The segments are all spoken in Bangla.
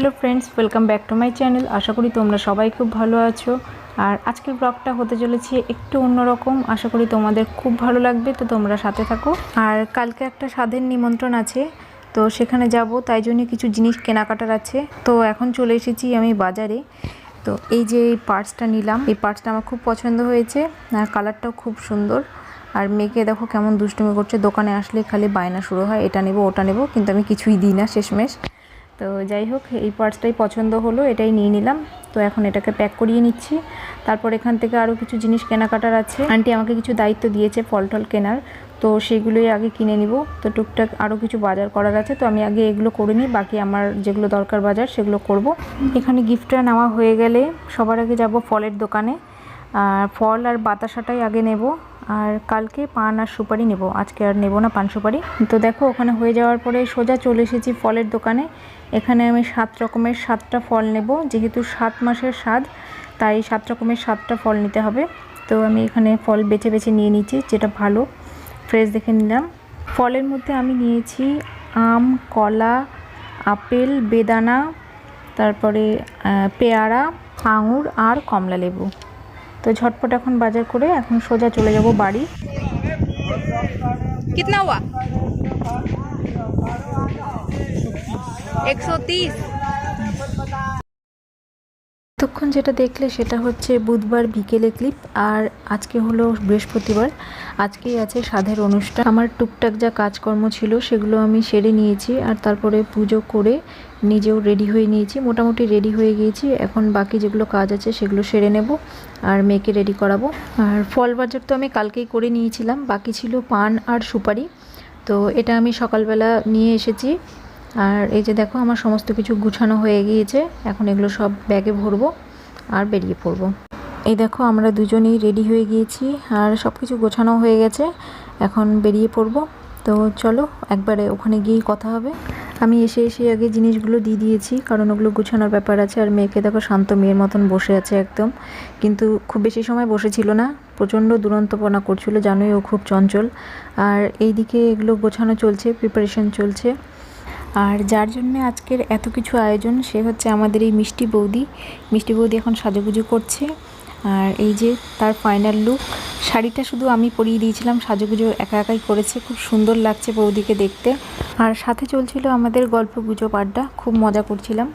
Hello friends, welcome back to my channel. আশা করি তোমরা সবাই খুব ভালো আছো। আর আজকের ব্লগটা হতে চলেছে একটু অন্যরকম। আশা করি তোমাদের খুব ভালো লাগবে, তো তোমরা সাথে থাকো। আর কালকে একটা স্বাদের নিমন্ত্রণ আছে, তো সেখানে যাব, তাই জন্য কিছু জিনিস কেনাকাটার আছে। তো এখন চলে এসেছি আমি বাজারে। তো এই যে এই পার্টসটা নিলাম, এই পার্টসটা আমার খুব পছন্দ হয়েছে, আর কালারটাও খুব সুন্দর। আর মেয়েকে দেখো কেমন দুষ্টুমি করছে, দোকানে আসলে খালি বায়না শুরু হয়, এটা নেব, ওটা নেব, কিন্তু আমি কিছুই দিই না শেষমেশ। তো যাই হোক, এই পার্টসটাই পছন্দ হলো, এটাই নিয়ে নিলাম। তো এখন এটাকে প্যাক করিয়ে নিচ্ছি। তারপর এখান থেকে আরও কিছু জিনিস কেনাকাটার আছে। আন্টি আমাকে কিছু দায়িত্ব দিয়েছে ফল টল কেনার। তো সেগুলোই আগে কিনে নিব। তো টুকটাক আরও কিছু বাজার করার আছে। তো আমি আগে এগুলো করে নিই, বাকি আমার যেগুলো দরকার বাজার সেগুলো করব। এখানে গিফটটা নেওয়া হয়ে গেলে সবার আগে যাব ফলের দোকানে। আর ফল আর বাতাসাটাই আগে নেব। আর কালকে পান আর সুপারি নেব। আজকে আর নেব না পান সুপারি। তো দেখো, ওখানে হয়ে যাওয়ার পরে সোজা চলে এসেছি ফলের দোকানে। এখানে আমি সাত রকমের সাতটা ফল নেব। যেহেতু সাত মাসের স্বাদ, তাই সাত রকমের সাতটা ফল নিতে হবে। তো আমি এখানে ফল বেছে বেছে নিয়ে নিচ্ছি, যেটা ভালো। ফ্রেশ দেখে নিলাম। ফলের মধ্যে আমি নিয়েছি আম, কলা, আপেল, বেদানা, তারপরে পেয়ারা, আঙুর আর কমলা লেবু তো ঝটপট এখন বাজার করে এখন সোজা চলে যাব বাড়ি कितना हुआ एक सौ तीस এতক্ষণ যেটা দেখলে সেটা হচ্ছে বুধবার বিকেলে ক্লিপ আর আজকে হলো বৃহস্পতিবার। আজকেই আছে সাধের অনুষ্ঠান। আমার টুকটাক যা কাজকর্ম ছিল সেগুলো আমি সেরে নিয়েছি, আর তারপরে পুজো করে নিজেও রেডি হয়ে নিয়েছি। মোটামুটি রেডি হয়ে গিয়েছি। এখন বাকি যেগুলো কাজ আছে সেগুলো সেরে নেব, আর মেয়েকে রেডি করাবো। আর ফল বাজার তো আমি কালকেই করে নিয়েছিলাম। বাকি ছিল পান আর সুপারি। তো এটা আমি সকালবেলা নিয়ে এসেছি। আর এই যে দেখো, আমার সমস্ত কিছু গুছানো হয়ে গিয়েছে। এখন এগুলো সব ব্যাগে ভরবো আর বেরিয়ে পড়ব। এই দেখো, আমরা দুজনেই রেডি হয়ে গিয়েছি আর সব কিছু গোছানো হয়ে গেছে। এখন বেরিয়ে পড়ব। তো চলো, একবারে ওখানে গিয়েই কথা হবে। আমি এসে এসে আগে জিনিসগুলো দিয়ে দিয়েছি, কারণ ওগুলো গুছানোর ব্যাপার আছে। আর মেয়েকে দেখো, শান্ত মেয়ের মতন বসে আছে একদম। কিন্তু খুব বেশি সময় বসেছিল না। প্রচণ্ড দুরন্তপনা করছিল, জানোই ও খুব চঞ্চল। আর এইদিকে এগুলো গোছানো চলছে প্রিপারেশন চলছে। আর যার জন্য আজকের এত কিছু আয়োজন, সে হচ্ছে আমাদের এই মিষ্টি বৌদি। মিষ্টি বৌদি এখন সাজুগুজু করছে। আর এই যে তার ফাইনাল লুক শাড়িটা শুধু আমি পরিয়ে দিয়েছিলাম, সাজুগুজু একা একাই করেছে। খুব সুন্দর লাগছে বৌদিকে দেখতে। আর সাথে চলছিল আমাদের গল্প গুজব আড্ডা, খুব মজা করছিলাম।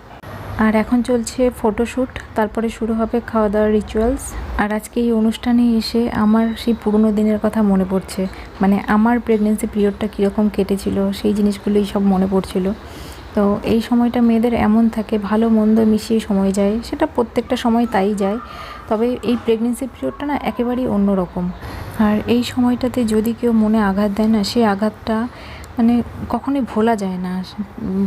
আর এখন চলছে ফটোশ্যুট, তারপরে শুরু হবে খাওয়া দাওয়ার রিচুয়ালস আর আজকে এই অনুষ্ঠানে এসে আমার সেই পুরনো দিনের কথা মনে পড়ছে। মানে আমার প্রেগনেন্সি পিরিয়ডটা কীরকম কেটেছিল, সেই জিনিসগুলোই সব মনে পড়ছিল। তো এই সময়টা মেয়েদের এমন থাকে, ভালো মন্দ মিশিয়ে সময় যায়, সেটা প্রত্যেকটা সময় তাই যায়। তবে এই প্রেগনেন্সি পিরিয়ডটা না একেবারেই অন্যরকম। আর এই সময়টাতে যদি কেউ মনে আঘাত দেয় না সেই আঘাতটা মানে কখনোই ভোলা যায় না।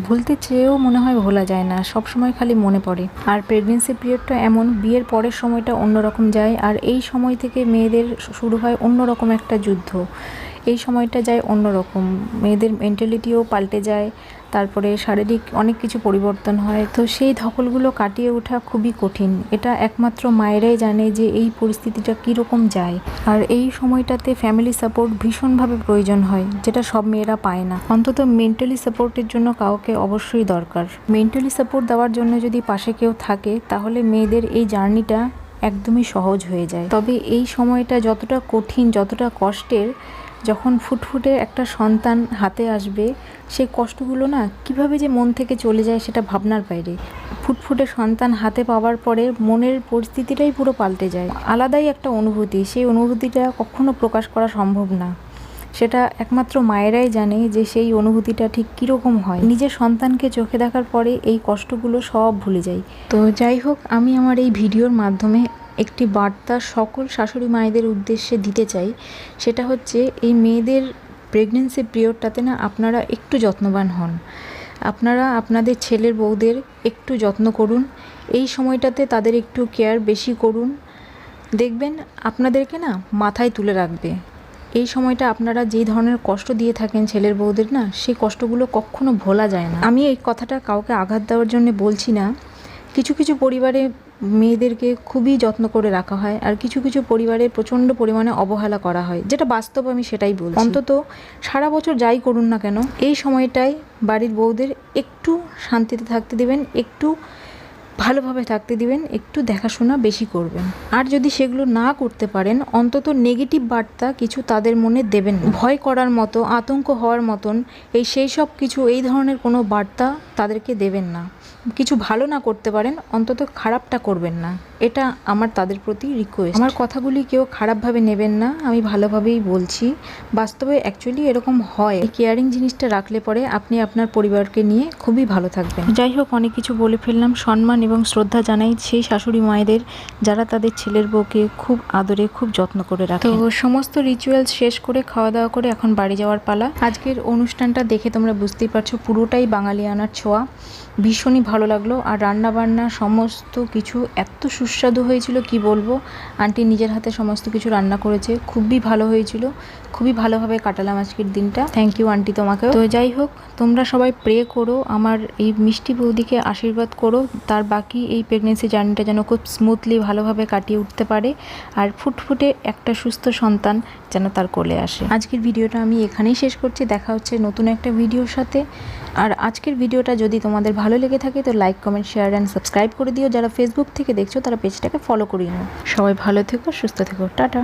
ভুলতে চেয়েও মনে হয় ভোলা যায় না সব সময় খালি মনে পড়ে। আর প্রেগনেন্সি পিরিয়ডটা এমন, বিয়ের পরের সময়টা অন্যরকম যায়, আর এই সময় থেকে মেয়েদের শুরু হয় অন্যরকম একটা যুদ্ধ। এই সময়টা যায় অন্যরকম, মেয়েদের মেন্টালিটিও পাল্টে যায় তারপরে শারীরিক অনেক কিছু পরিবর্তন হয়। তো সেই ধকলগুলো কাটিয়ে ওঠা খুবই কঠিন। এটা একমাত্র মায়েরাই জানে যে এই পরিস্থিতিটা কীরকম যায়। আর এই সময়টাতে ফ্যামিলি সাপোর্ট ভীষণভাবে প্রয়োজন হয়, যেটা সব মেয়েরা পায় না। অন্তত মেন্টালি সাপোর্টের জন্য কাউকে অবশ্যই দরকার। মেন্টালি সাপোর্ট দেওয়ার জন্য যদি পাশে কেউ থাকে, তাহলে মেয়েদের এই জার্নিটা একদমই সহজ হয়ে যায়। তবে এই সময়টা যতটা কঠিন, যতটা কষ্টের যখন ফুটফুটে একটা সন্তান হাতে আসবে, সেই কষ্টগুলো না কীভাবে যে মন থেকে চলে যায় সেটা ভাবনার বাইরে। ফুটফুটে সন্তান হাতে পাওয়ার পরে মনের পরিস্থিতিটাই পুরো পাল্টে যায়। আলাদাই একটা অনুভূতি, সেই অনুভূতিটা কখনো প্রকাশ করা সম্ভব না। সেটা একমাত্র মায়েরাই জানে যে সেই অনুভূতিটা ঠিক কীরকম হয়। নিজের সন্তানকে চোখে দেখার পরে এই কষ্টগুলো সব ভুলে যাই তো যাই হোক, আমি আমার এই ভিডিওর মাধ্যমে একটি বার্তা সকল শাশুড়ি মায়েদের উদ্দেশ্যে দিতে চাই, সেটা হচ্ছে এই মেয়েদের প্রেগনেন্সি পিরিয়ডটাতে না আপনারা একটু যত্নবান হন। আপনারা আপনাদের ছেলের বউদের একটু যত্ন করুন, এই সময়টাতে তাদের একটু কেয়ার বেশি করুন। দেখবেন আপনাদেরকে না মাথায় তুলে রাখবে। এই সময়টা আপনারা যেই ধরনের কষ্ট দিয়ে থাকেন ছেলের বউদের না, সেই কষ্টগুলো কখনো ভোলা যায় না। আমি এই কথাটা কাউকে আঘাত দেওয়ার জন্য বলছি না। কিছু কিছু পরিবারে মেয়েদেরকে খুবই যত্ন করে রাখা হয় আর কিছু কিছু পরিবারে প্রচণ্ড পরিমাণে অবহেলা করা হয়। যেটা বাস্তব আমি সেটাই বলছি। অন্তত সারা বছর যাই করুন না কেন, এই সময়টায় বাড়ির বউদের একটু শান্তিতে থাকতে দেবেন, একটু ভালোভাবে থাকতে দিবেন, একটু দেখাশোনা বেশি করবেন। আর যদি সেগুলো না করতে পারেন, অন্তত নেগেটিভ বার্তা কিছু তাদের মনে দেবেন ভয় করার মতো, আতঙ্ক হওয়ার মতন এই সেই সব কিছু, এই ধরনের কোনো বার্তা তাদেরকে দেবেন না। কিছু ভালো না করতে পারেন, অন্তত খারাপটা করবেন না। এটা আমার তাদের প্রতি রিকোয়েস্ট আমার কথাগুলি কেউ খারাপভাবে নেবেন না, আমি ভালোভাবেই বলছি। বাস্তবে অ্যাকচুয়ালি এরকম হয়। কেয়ারিং জিনিসটা রাখলে পরে আপনি আপনার পরিবারকে নিয়ে খুবই ভালো থাকবেন। যাই হোক, অনেক কিছু বলে ফেললাম। সম্মান এবং শ্রদ্ধা জানাই সেই শাশুড়ি মায়েদের, যারা তাদের ছেলের বউকে খুব আদরে, খুব যত্ন করে রাখে। তো সমস্ত রিচুয়ালস শেষ করে খাওয়া দাওয়া করে এখন বাড়ি যাওয়ার পালা। আজকের অনুষ্ঠানটা দেখে তোমরা বুঝতেই পারছ, পুরোটাই বাঙালিয়ানার ছোঁয়া। ভীষণই ভালো লাগল, আর রান্না বান্না সমস্ত কিছু এত সুস্বাদু হয়েছিল, কি বলব? আন্টি নিজের হাতে সমস্ত কিছু রান্না করেছে, খুবই ভালো হয়েছিল। খুবই ভালোভাবে কাটালাম আজকের দিনটা। থ্যাংক ইউ আন্টি তোমাকেও। তো যাই হোক, তোমরা সবাই প্রে করো, আমার এই মিষ্টি বৌদিকে আশীর্বাদ করো। তার বাকি এই প্রেগনেন্সি জার্নিটা যেন খুব স্মুথলি ভালোভাবে কাটিয়ে উঠতে পারে আর ফুটফুটে একটা সুস্থ সন্তান যেন তার কোলে আসে। আজকের ভিডিওটা আমি এখানেই শেষ করছি। দেখা হচ্ছে নতুন একটা ভিডিওর সাথে। আর আজকের ভিডিওটা যদি তোমাদের ভালো লেগে থাকে, তো like comment share and subscribe করে দিও। যারা ফেসবুক থেকে দেখছ, তারা পেজটাকে ফলো করিয়ে নাও। সবাই ভালো থেকো, সুস্থ থেকো। টাটা।